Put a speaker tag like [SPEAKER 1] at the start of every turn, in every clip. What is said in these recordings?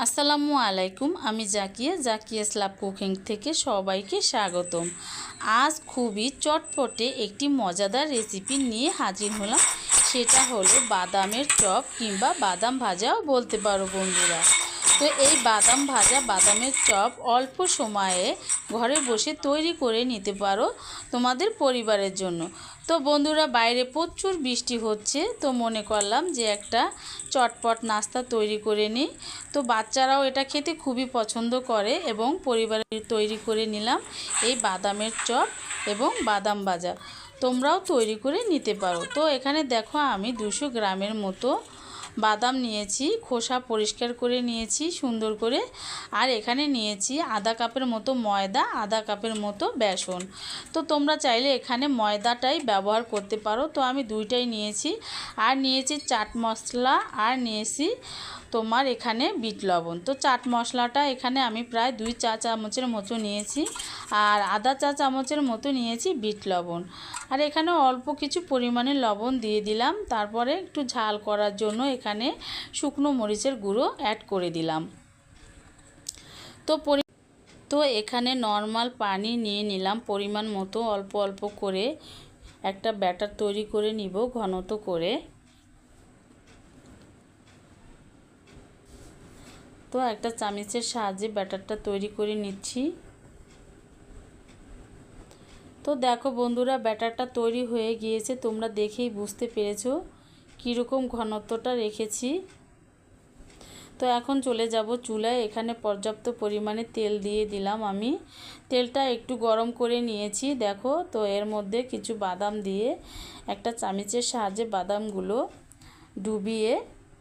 [SPEAKER 1] আসসালামু আলাইকুম, আমি জাকিয়া জাকিয়া স্লাব কুকিং থেকে সবাইকে স্বাগতম। আজ খুবই চটপটে একটি মজাদার রেসিপি নিয়ে হাজির হলাম, সেটা হলো বাদামের চপ কিংবা বাদাম ভাজাও বলতে পারো বন্ধুরা। তো এই বাদাম ভাজা বাদামের চপ অল্প সময়ে ঘরে বসে তৈরি করে নিতে পারো তোমাদের পরিবারের জন্য। তো বন্ধুরা, বাইরে প্রচুর বৃষ্টি হচ্ছে, তো মনে করলাম যে একটা চটপট নাস্তা তৈরি করে নিই। তো বাচ্চারাও এটা খেতে খুবই পছন্দ করে এবং পরিবারের তৈরি করে নিলাম এই বাদামের চপ এবং বাদাম ভাজা। তোমরাও তৈরি করে নিতে পারো। তো এখানে দেখো আমি দুশো গ্রামের মতো বাদাম নিয়েছি, খোসা পরিষ্কার করে নিয়েছি, সুন্দর করে। আর এখানে নিয়েছি আধা কাপের মতো ময়দা, আধা কাপের মতো বেসন। তো তোমরা চাইলে এখানে ময়দাটাই ব্যবহার করতে পারো। তো আমি দুইটাই নিয়েছি। আর নিয়েছি চাট মশলা, আর নিয়েছি তোমার এখানে বিট লবণ। তো চাট মশলাটা এখানে আমি প্রায় দুই চা চামচের মতো নিয়েছি আর আধা চা চামচের মতো নিয়েছি বিট লবণ। আর এখানে অল্প কিছু পরিমাণে লবণ দিয়ে দিলাম। তারপরে একটু ঝাল করার জন্য এখানে শুকনো মরিচের গুঁড়ো অ্যাড করে দিলাম। তো তো এখানে নর্মাল পানি নিয়ে নিলাম পরিমাণ মতো। অল্প অল্প করে একটা ব্যাটার তৈরি করে নিব ঘনত করে। তো একটা চামিচের সাহায্যে ব্যাটারটা তৈরি করে নিচ্ছি। তো দেখো বন্ধুরা, ব্যাটারটা তৈরি হয়ে গিয়েছে, তোমরা দেখেই বুঝতে পেরেছ কীরকম ঘনত্বটা রেখেছি। তো এখন চলে যাব চুলায়, এখানে পর্যাপ্ত পরিমাণে তেল দিয়ে দিলাম আমি। তেলটা একটু গরম করে নিয়েছি, দেখো তো এর মধ্যে কিছু বাদাম দিয়ে একটা চামিচের সাহায্যে বাদামগুলো ডুবিয়ে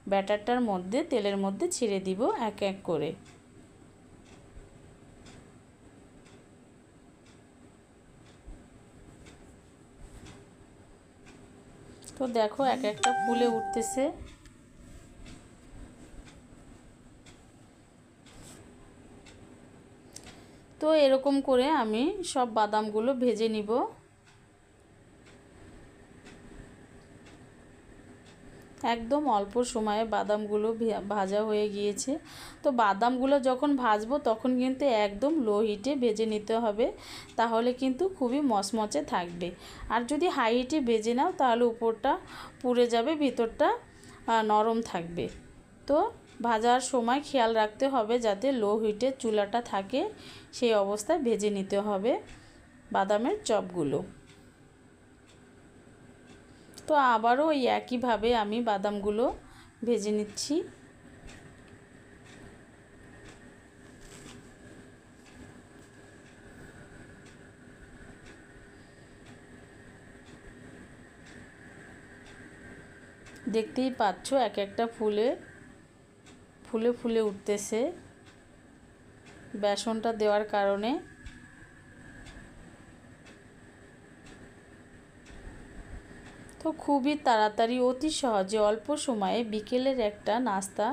[SPEAKER 1] ব্যাটারটার মধ্যে, তেলের মধ্যে ছিঁড়ে দিব এক এক করে। তো দেখো, এক একটা ফুলে উঠতেছে। তো এরকম করে আমি সব বাদামগুলো ভেজে নিব। একদম অল্প সময়ে বাদামগুলো ভাজা হয়ে গিয়েছে। তো বাদামগুলো যখন ভাজবো তখন কিন্তু একদম লো হিটে ভেজে নিতে হবে। তাহলে কিন্তু খুবই মচমচে থাকবে। আর যদি হাই হিটে ভেজে নাও তাহলে উপরটা পুড়ে যাবে, ভিতরটা নরম থাকবে। তো ভাজার সময় খেয়াল রাখতে হবে যাতে লো হিটে চুলাটা থাকে, সেই অবস্থায় ভেজে নিতে হবে বাদামের চপগুলো। তো আবারও ওই একইভাবে আমি বাদামগুলো ভেজে নিচ্ছি। দেখতেই পাচ্ছ এক একটা ফুলে ফুলে ফুলে উঠতেছে। বেসনটা দেওয়ার কারণে খুবই তাড়াতাড়ি, অতি সহজে অল্প সময়ে বিকেলের একটা নাস্তা,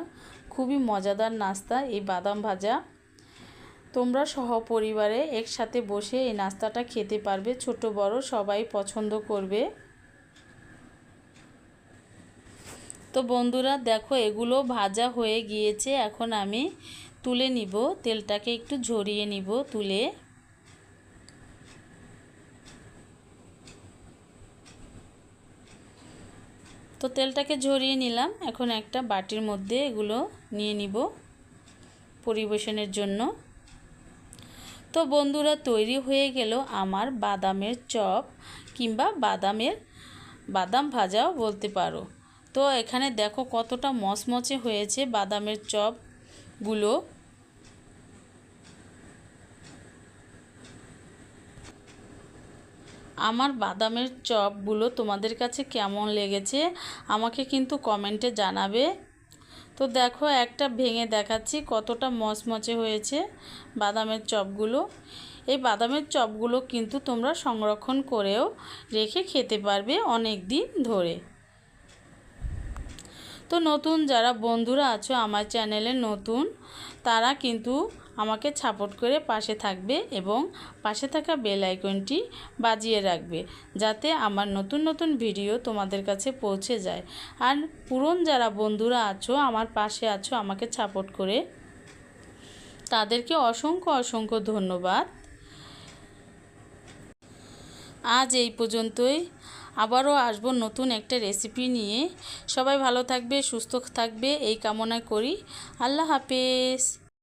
[SPEAKER 1] খুবই মজাদার নাস্তা, এই বাদাম ভাজা। তোমরা সহপরিবারে একসাথে বসে এই নাস্তাটা খেতে পারবে, ছোট, বড়, সবাই পছন্দ করবে। তো বন্ধুরা, দেখো, এগুলো ভাজা হয়ে গিয়েছে, এখন আমি তুলে নিব, তেলটাকে একটু ঝরিয়ে নিব তুলে। তো তেলটাকে ঝরিয়ে নিলাম। এখন একটা বাটির মধ্যে এগুলো নিয়ে নিব পরিবেশনের জন্য। তো বন্ধুরা, তৈরি হয়ে গেল আমার বাদামের চপ কিংবা বাদামের বাদাম ভাজাও বলতে পারো। তো এখানে দেখো কতটা মচমচে হয়েছে বাদামের চপগুলো। আমার বাদামের চপগুলো তোমাদের কাছে কেমন লেগেছে আমাকে কিন্তু কমেন্টে জানাবে। তো দেখো, একটা ভেঙে দেখাচ্ছি কতটা মচমচে হয়েছে বাদামের চপগুলো। এই বাদামের চপগুলো কিন্তু তোমরা সংরক্ষণ করেও রেখে খেতে পারবে অনেক দিন ধরে। তো নতুন যারা বন্ধুরা আছো আমার চ্যানেলে নতুন, তারা কিন্তু আমাকে সাপোর্ট করে পাশে থাকবে এবং পাশে থাকা বেল আইকনটি বাজিয়ে রাখবে, যাতে আমার নতুন নতুন ভিডিও তোমাদের কাছে পৌঁছে যায়। আর পুরন যারা বন্ধুরা আছো, আমার পাশে আছো, আমাকে সাপোর্ট করে, তাদেরকে অসংখ্য অসংখ্য ধন্যবাদ। আজ এই পর্যন্তই। আবারও আসব নতুন একটা রেসিপি নিয়ে। সবাই ভালো থাকবে, সুস্থ থাকবে, এই কামনা করি। আল্লাহ হাফেজ।